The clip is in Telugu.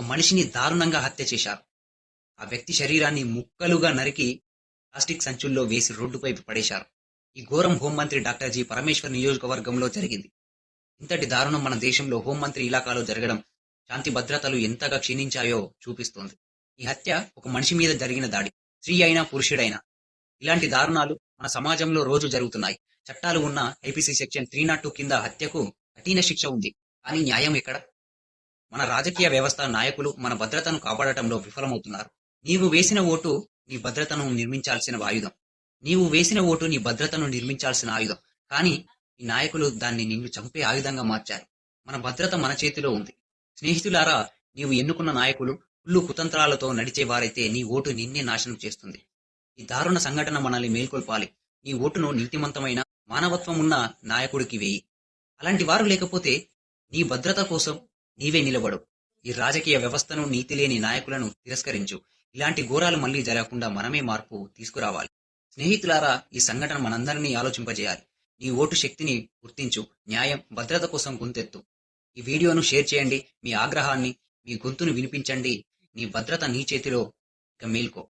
ఒక మనిషిని దారుణంగా హత్య చేశారు. ఆ వ్యక్తి శరీరాన్ని ముక్కలుగా నరికి ప్లాస్టిక్ సంచుల్లో వేసి రోడ్డుపైపు పడేశారు. ఈ ఘోరం హోంమంత్రి డాక్టర్ జి. పరమేశ్వర్ నియోజకవర్గంలో జరిగింది. ఇంతటి దారుణం మన దేశంలో హోంమంత్రి ఇలాకాలో జరగడం శాంతి భద్రతలు ఎంతగా క్షీణించాయో చూపిస్తోంది. ఈ హత్య ఒక మనిషి మీద జరిగిన దాడి. స్త్రీ అయినా పురుషుడైనా. ఇలాంటి దారుణాలు మన సమాజంలో రోజు జరుగుతున్నాయి. చట్టాలు ఉన్న IPC section three nought two కింద హత్యకు కఠిన శిక్ష ఉంది. కానీ న్యాయం ఎక్కడ? మన రాజకీయ వ్యవస్థ నాయకులు మన భద్రతను కాపాడటంలో విఫలమవుతున్నారు. నీవు వేసిన ఓటు నీ భద్రతను నిర్మించాల్సిన ఆయుధం. నీవు వేసిన ఓటు నీ భద్రతను నిర్మించాల్సిన ఆయుధం. కానీ ఈ నాయకులు దాన్ని నిన్ను చంపే ఆయుధంగా మార్చారు. మన భద్రత మన చేతిలో ఉంది. స్నేహితులారా నీవు ఎన్నుకున్న నాయకులు కుళ్ళు కుతంత్రాలతో నడిచేవారైతే నీ ఓటు నిన్నే నాశనం చేస్తుంది. ఈ దారుణ సంఘటన మనల్ని మేల్కొల్పాలి. నీ ఓటును నీతిమంతమైన మానవత్వం ఉన్న నాయకుడికి వేయి. అలాంటి వారు లేకపోతే నీ భద్రత కోసం నీవే నిలబడు. ఈ రాజకీయ వ్యవస్థను నీతి లేని నాయకులను తిరస్కరించు. ఇలాంటి ఘోరాలు మళ్ళీ జరగకుండా మనమే మార్పు తీసుకురావాలి. స్నేహితులారా ఈ సంఘటన మనందరినీ ఆలోచింపజేయాలి. నీ ఓటు శక్తిని గుర్తించు. న్యాయం భద్రత కోసం గొంతెత్తు. ఈ వీడియోను షేర్ చేయండి. మీ ఆగ్రహాన్ని మీ గొంతును వినిపించండి. నీ భద్రత నీ చేతిలో ఇక మేల్కో